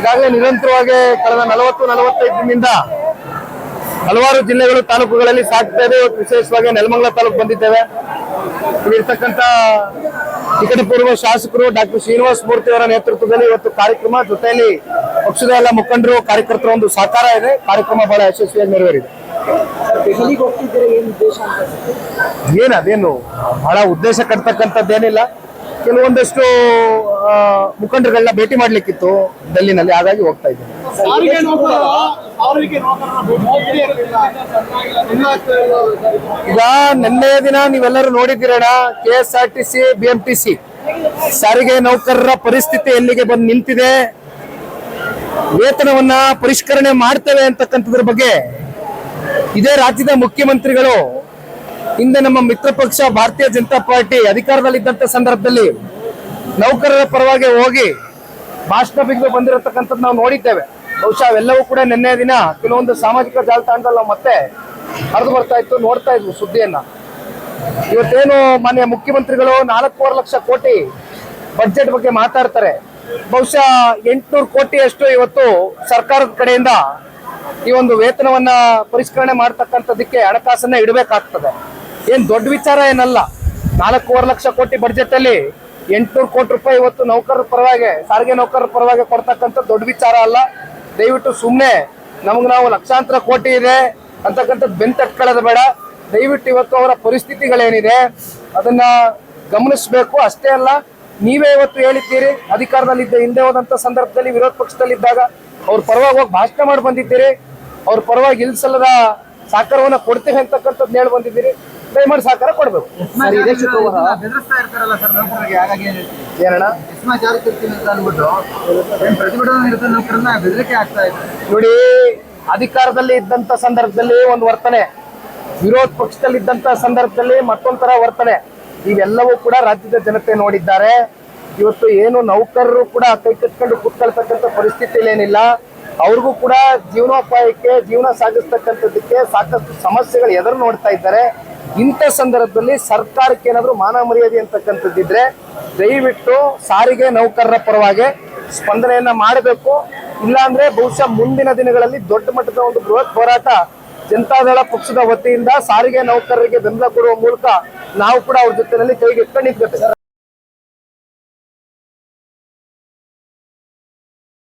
ಈಗಾಗಲೇ ನಿರಂತರವಾಗಿ ಕಳೆದ ನಲವತ್ತು ನಲವತ್ತೈದು ದಿನದಿಂದ ಹಲವಾರು ಜಿಲ್ಲೆಗಳು ತಾಲೂಕುಗಳಲ್ಲಿ ಸಾಕ್ತಾ ಇದೆ. ವಿಶೇಷವಾಗಿ ನೆಲಮಂಗಲ ತಾಲೂಕು ಬಂದಿದ್ದೇವೆ. ಇಲ್ಲಿರ್ತಕ್ಕಂಥ ನಿಕಟಪೂರ್ವ ಶಾಸಕರು ಡಾಕ್ಟರ್ ಶ್ರೀನಿವಾಸ ಮೂರ್ತಿ ಅವರ ನೇತೃತ್ವದಲ್ಲಿ ಇವತ್ತು ಕಾರ್ಯಕ್ರಮ ಜೊತೆಯಲ್ಲಿ ಪಕ್ಷದ ಎಲ್ಲ ಮುಖಂಡರು ಕಾರ್ಯಕರ್ತರ ಒಂದು ಸಹಕಾರ ಇದೆ. ಕಾರ್ಯಕ್ರಮ ಬಹಳ ಯಶಸ್ವಿಯಾಗಿ ನೆರವೇರಿದೆ. ಏನದೇನು ಏನ್ ಅದೇನು? ಬಹಳ ಉದ್ದೇಶ ಕಟ್ತಕ್ಕಂಥದ್ದೇನಿಲ್ಲ. ಕೆಲವೊಂದಷ್ಟು ಮುಖಂಡರುಗಳನ್ನ ಭೇಟಿ ಮಾಡ್ಲಿಕ್ಕಿತ್ತು ಡೆಲ್ಲಿನಲ್ಲಿ ಹಾಗಾಗಿ ಹೋಗ್ತಾ ಇದ್ದೆ ಈಗ ನಿನ್ನೆ ದಿನ ನೀವೆಲ್ಲರೂ ನೋಡಿದ್ದೀರಣ K S R T C B M T C ಸಾರಿಗೆ ನೌಕರರ ಪರಿಸ್ಥಿತಿ ಎಲ್ಲಿಗೆ ಬಂದು ನಿಂತಿದೆ? ವೇತನವನ್ನ ಪರಿಷ್ಕರಣೆ ಮಾಡ್ತೇವೆ ಅಂತಕ್ಕಂಥದ್ರ ಬಗ್ಗೆ ಇದೇ ರಾಜ್ಯದ ಮುಖ್ಯಮಂತ್ರಿಗಳು ಹಿಂದೆ ನಮ್ಮ ಮಿತ್ರ ಪಕ್ಷ ಭಾರತೀಯ ಜನತಾ ಪಾರ್ಟಿ ಅಧಿಕಾರದಲ್ಲಿದ್ದಂತ ಸಂದರ್ಭದಲ್ಲಿ ನೌಕರರ ಪರವಾಗಿ ಹೋಗಿ ಭಾಷಣ ಬಿಗಿದು ಬಂದಿರತಕ್ಕಂಥದ್ದು ನಾವು ನೋಡಿದ್ದೇವೆ. ಬಹುಶಃ ಅವೆಲ್ಲವೂ ಕೂಡ ನಿನ್ನೆ ದಿನ ಕೆಲವೊಂದು ಸಾಮಾಜಿಕ ಜಾಲತಾಣದಲ್ಲಿ ನಾವು ಮತ್ತೆ ಹರಿದು ಬರ್ತಾ ಇತ್ತು, ನೋಡ್ತಾ ಇದ್ವು ಸುದ್ದಿಯನ್ನ. ಇವತ್ತೇನು ಮಾನ್ಯ ಮುಖ್ಯಮಂತ್ರಿಗಳು ನಾಲ್ಕೂವರೆ ಲಕ್ಷ ಕೋಟಿ ಬಜೆಟ್ ಬಗ್ಗೆ ಮಾತಾಡ್ತಾರೆ. ಬಹುಶಃ ಎಂಟುನೂರು ಕೋಟಿಯಷ್ಟು ಇವತ್ತು ಸರ್ಕಾರದ ಕಡೆಯಿಂದ ಈ ಒಂದು ವೇತನವನ್ನ ಪರಿಷ್ಕರಣೆ ಮಾಡ್ತಕ್ಕಂಥದಕ್ಕೆ ಹಣಕಾಸನ್ನ ಇಡಬೇಕಾಗ್ತದೆ. ಏನ್ ದೊಡ್ಡ ವಿಚಾರ ಏನಲ್ಲ. ನಾಲ್ಕೂವರೆ ಲಕ್ಷ ಕೋಟಿ ಬಡ್ಜೆಟ್ ಅಲ್ಲಿ ಎಂಟ್ನೂರು ಕೋಟಿ ರೂಪಾಯಿ ಇವತ್ತು ನೌಕರರ ಪರವಾಗಿ, ಸಾರಿಗೆ ನೌಕರರ ಪರವಾಗಿ ಕೊಡ್ತಕ್ಕಂಥ ದೊಡ್ಡ ವಿಚಾರ ಅಲ್ಲ. ದಯವಿಟ್ಟು ಸುಮ್ಮನೆ ನಮಗೆ ನಾವು ಲಕ್ಷಾಂತರ ಕೋಟಿ ಇದೆ ಅಂತಕ್ಕಂಥದ್ದು ಬೆನ್ ತಟ್ಕೊಳ್ಳೋದು ಬೇಡ. ದಯವಿಟ್ಟು ಇವತ್ತು ಅವರ ಪರಿಸ್ಥಿತಿಗಳೇನಿದೆ ಅದನ್ನ ಗಮನಿಸಬೇಕು. ಅಷ್ಟೇ ಅಲ್ಲ, ನೀವೇ ಇವತ್ತು ಹೇಳಿದ್ದೀರಿ, ಅಧಿಕಾರದಲ್ಲಿದ್ದ ಹಿಂದೆ ಹೋದಂಥ ಸಂದರ್ಭದಲ್ಲಿ ವಿರೋಧ ಪಕ್ಷದಲ್ಲಿದ್ದಾಗ ಅವ್ರ ಪರವಾಗಿ ಹೋಗಿ ಭಾಷಣ ಮಾಡಿ ಬಂದಿದ್ದೀರಿ ಅವ್ರ ಪರವಾಗಿ ಇಲ್ಸಲ್ಲದ ಸಹಕಾರವನ್ನ ಕೊಡ್ತೇವೆ ಅಂತಕ್ಕಂಥದ್ದು ಹೇಳಿ ಬಂದಿದ್ದೀರಿ. ದಯಮಾಡಿ ಸಹಕಾರ ಕೊಡ್ಬೇಕು. ಸರ್, ಇದೇ ಶುಕ್ರವಾರ. ಬೆದರಿಸ್ತಾ ಇರ್ತಾರಲ್ಲ ಸರ್ ನೌಕರರಿಗೆ ಹಾಗಾಗಿ ಏನಣ್ಣ? ಎಸ್ಮಾ ಜಾರಿ ಅಂತ ಅಂದ್ಬಿಟ್ಟು ಏನ್ ಪ್ರತಿಭಟನಾ ನಿರತ ನೌಕರನ್ನ ಬೆದರಿಕೆ ಆಗ್ತಾ ಇದೆ ನೋಡಿ ಅಧಿಕಾರದಲ್ಲಿ ಇದ್ದಂತ ಸಂದರ್ಭದಲ್ಲಿ ಒಂದು ವರ್ತನೆ ವಿರೋಧ ಪಕ್ಷದಲ್ಲಿ ಇದ್ದಂತ ಸಂದರ್ಭದಲ್ಲಿ ಮತ್ತೊಂಥರ ವರ್ತನೆ ಇವೆಲ್ಲವೂ ಕೂಡ ರಾಜ್ಯದ ಜನತೆ ನೋಡಿದ್ದಾರೆ. ಇವತ್ತು ಏನು ನೌಕರರು ಕೂಡ ಕೈ ಕಟ್ಕೊಂಡು ಕೂತ್ಕೊಳ್ತಕ್ಕಂಥ ಪರಿಸ್ಥಿತಿಯಲ್ಲಿ ಏನಿಲ್ಲ ಅವ್ರಿಗೂ ಕೂಡ ಜೀವನೋಪಾಯಕ್ಕೆ, ಜೀವನ ಸಾಗಿಸ್ತಕ್ಕಂಥದ್ದಕ್ಕೆ ಸಾಕಷ್ಟು ಸಮಸ್ಯೆಗಳು ಎದುರು ನೋಡ್ತಾ ಇದ್ದಾರೆ. ಇಂಥ ಸಂದರ್ಭದಲ್ಲಿ ಸರ್ಕಾರಕ್ಕೆ ಏನಾದರೂ ಮಾನ ಮರ್ಯಾದೆ ಅಂತಕ್ಕಂಥದ್ದಿದ್ರೆ ದಯವಿಟ್ಟು ಸಾರಿಗೆ ನೌಕರರ ಪರವಾಗಿ ಸ್ಪಂದನೆಯನ್ನ ಮಾಡಬೇಕು. ಇಲ್ಲಾಂದ್ರೆ ಬಹುಶಃ ಮುಂದಿನ ದಿನಗಳಲ್ಲಿ ದೊಡ್ಡ ಮಟ್ಟದ ಒಂದು ಬೃಹತ್ ಹೋರಾಟ ಜನತಾದಳ ಪಕ್ಷದ ವತಿಯಿಂದ ಸಾರಿಗೆ ನೌಕರರಿಗೆ ಬೆಂಬಲ ಕೊಡುವ ಮೂಲಕ ನಾವು ಕೂಡ ಅವ್ರ ಜೊತೆಯಲ್ಲಿ ಕೈಗೆ ಎತ್ಕೊಂಡು ನಿಂತ್ಕೊತೇವೆ